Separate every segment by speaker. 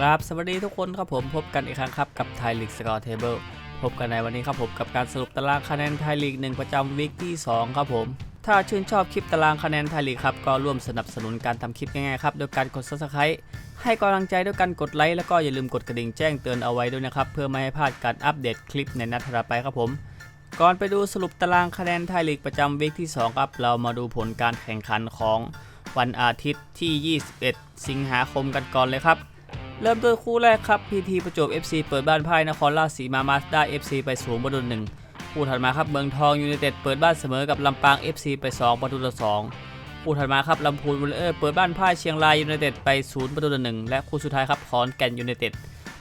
Speaker 1: ครับสวัสดีทุกคนครับผมพบกันอีกครั้งครับกับไทยลีกสกอร์เทเบิลพบกันในวันนี้ครับผมกับการสรุปตารางคะแนนไทยลีกหนึ่งประจำวีคที่ 2 ครับผม ถ้าชื่นชอบคลิปตารางคะแนนไทยลีกครับก็ร่วมสนับสนุนการทำคลิปง่ายๆครับโดยการกด subscribe ให้กำลังใจด้วยการกดไลค์แล้วก็อย่าลืมกดกระดิ่งแจ้งเตือนเอาไว้ด้วยนะครับเพื่อไม่ให้พลาดการอัปเดตคลิปในนัดถัดไปครับผมก่อนไปดูสรุปตารางคะแนนไทยลีกประจำวีคที่ 2 ครับ เรามาดูผลการแข่งขันของวันอาทิตย์ที่ 21 สิงหาคมกันก่อนเลยครับ เริ่มด้วยคู่แรกครับพีทีประจวบ FC เปิดบ้านพ่ายนครราชสีมามาสได้ FC ไปสูงประตูหนึ่งคู่ถัดมาครับเมืองทองยูไนเต็ดเปิดบ้านเสมอกับลำปาง FC ไป 2 ประตูต่อ2คู่ถัดมาครับลำพูนวอลเลอร์เปิดบ้านพ่ายเชียงรายยูไนเต็ดไป0ประตูต่อหนึ่งและคู่สุดท้ายครับขอนแก่นยูไนเต็ด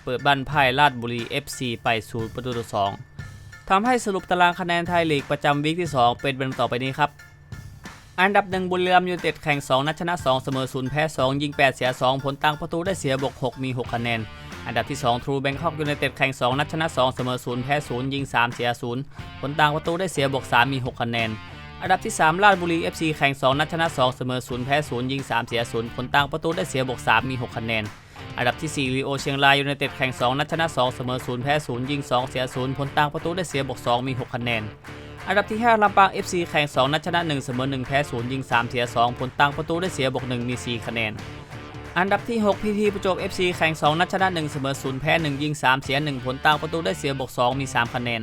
Speaker 1: เปิดบ้านพ่ายราชบุรี FC ไป0ประตูต่อ2ทำให้สรุปตารางคะแนนไทยลีกประจำวีคที่ 2 เป็นดังต่อไปนี้ครับ อันดับหนึ่งบุรีรัมย์ยูไนเต็ดแข่ง 2 นัดชนะ 2 เสมอ0แพ้ 2 ยิง 8 เสีย 2 ผลต่างประตูได้เสียบวก6มี 6 คะแนน อันดับที่ 2 ทรูแบงคอกยูไนเต็ดแข่ง 2 นัดชนะ 2 เสมอ0แพ้ 0 ยิง 3 เสีย 0 ผลต่างประตูได้เสียบวก3มี 6 คะแนน อันดับที่ 3 ราชบุรี FC แข่ง 2 นัดชนะ 2 เสมอ0แพ้ 0 ยิง 3 เสีย 0 ผลต่างประตูได้เสียบวก3มี 6 คะแนนอันดับที่4ลีโอเชียงรายยูไนเต็ดแข่ง 2 นัดชนะ 2 เสมอ0แพ้ 0 ยิง 2 เสีย 0 ผลต่างประตูได้เสียบวก2มี 6 คะแนน อันดับที่ 5 ลำปาง FC แข่ง 2 นัดชนะ 1 เสมอ 1 แพ้0ยิง 3 เสีย 2 ผลต่างประตูได้เสียบวก 1 มี 4 คะแนน อันดับที่ 6 พีทีประจวบ FC แข่ง 2 นัดชนะ 1 เสมอ 0 แพ้ 1 ยิง 3 เสีย 1 ผลต่างประตูได้เสียบวก 2 มี 3 คะแนน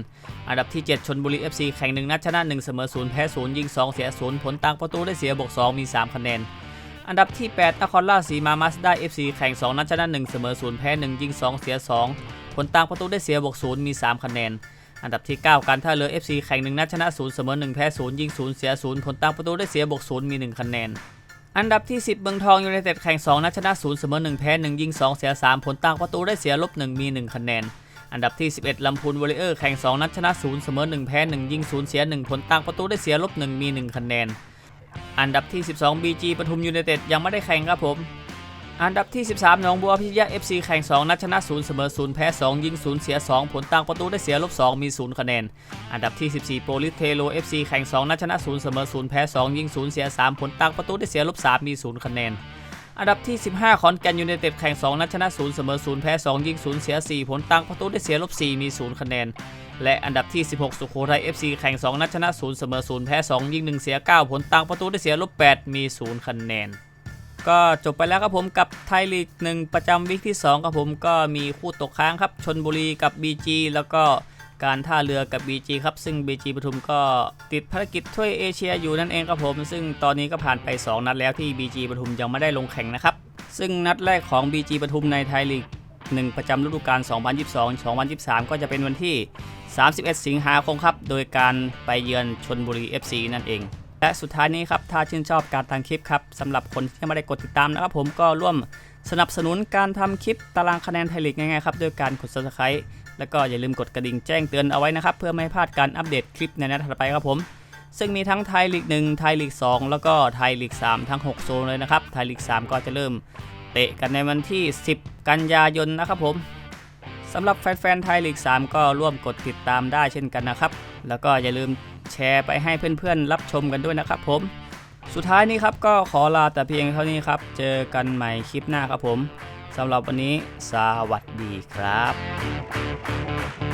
Speaker 1: อันดับที่ 7 ชนบุรี FC แข่ง 1 นัดชนะ 1 เสมอ 0 แพ้ 0 ยิง 2 เสีย 0 ผลต่างประตูได้เสียบวก 2 มี 3 คะแนน อันดับที่ 8 นครราชสีมามาสด้า FC แข่ง 2 นัดชนะ 1 เสมอ 0 แพ้ 1 ยิง 2 เสีย 2 ผลต่างประตูได้เสียบวก 0 มี 3 คะแนน อันดับที่ 9 การท่าเรือ FC แข่ง1นัดชนะ0เสมอ1แพ้0ยิง0เสีย0ผลต่างประตูได้เสียบวก0มี 1 คะแนน อันดับที่ 10เมืองทองยูไนเต็ดแข่ง2นัดชนะ0เสมอ1แพ้1ยิง2เสีย3ผลต่างประตูได้เสียลบ1มี 1 คะแนน อันดับที่ 11ลำพูนวอลเลอร์แข่ง2นัดชนะ0เสมอ1แพ้1ยิง0เสีย1ผลต่างประตูได้เสียลบ1มี 1 คะแนน อันดับที่ 12 BG ปทุมยูไนเต็ดยังไม่ได้แข่งครับผม อันดับที่ 13 หนองบัวพิทยา FC แข่ง 2 นัดชนะ 0 เสมอ 0 แพ้ 2 ยิง 0 เสีย 2 ผลต่างประตูได้เสียลบ 2 มี 0 คะแนน อันดับที่ 14 โปลิสเทโล FC แข่ง 2 นัดชนะ 0 เสมอ 0 แพ้ 2 ยิง 0 เสีย 3 ผลต่างประตูได้เสียลบ 3 มี 0 คะแนน อันดับที่ 15 ขอนแก่นยูไนเต็ดแข่ง 2 นัดชนะ 0 เสมอ 0 แพ้ 2 ยิง 0 เสีย 4 ผลต่างประตูได้เสียลบ 4 มี 0 คะแนน และอันดับที่ 16 สุโขทัย FC แข่ง 2 นัดชนะ 0 เสมอ 0 แพ้ 2 ยิง 1 เสีย 9 ผลต่างประตูได้เสียลบ 8 มี 0 คะแนน ก็จบไปแล้วครับผมกับไทยลีกหนึ่งประจำวิกที่2ครับผมก็มีคู่ตกค้างครับชนบุรีกับ BG แล้วก็การท่าเรือกับ BG ครับ ซึ่ง BG ปทุมก็ติดภารกิจถ้วยเอเชียอยู่นั่นเองครับผม ซึ่งตอนนี้ก็ผ่านไป 2 นัดแล้วที่ BG ปทุมยังไม่ได้ลงแข่งนะครับ ซึ่งนัดแรกของ BG ปทุมในไทยลีก 1 ประจำฤดูกาล 2022-2023 ก็จะเป็นวันที่ 31 สิงหาคมครับ โดยการไปเยือนชนบุรี FC นั่นเอง และสุดท้ายนี้ครับถ้าชื่นชอบการทำคลิปครับสำหรับคนที่ยังไม่ได้กดติดตามนะครับผมก็ร่วมสนับสนุนการทำคลิปตารางคะแนนไทยลีกง่ายๆครับด้วยการกด subscribe แล้วก็อย่าลืมกดกระดิ่งแจ้งเตือนเอาไว้นะครับเพื่อไม่ให้พลาดการอัปเดตคลิปในนัดถัดไปครับผม ซึ่งมีทั้งไทยลีก1ไทยลีก 2 แล้วก็ไทยลีก 3 ทั้ง 6 โซนเลยนะครับไทยลีก 3 ก็จะเริ่มเตะกันในวันที่ 10 กันยายนนะครับผมสำหรับแฟนๆไทยลีก 3 ก็ร่วมกดติดตามได้เช่นกันนะครับ แล้วก็อย่าลืม ร์ไปให้เพื่อนๆ รับชมกันด้วยนะครับผม สุดท้ายนี้ครับก็ขอลาแต่เพียงเท่านี้ครับ เจอกันใหม่คลิปหน้าครับผมสำหรับวันนี้สวัสดีครับ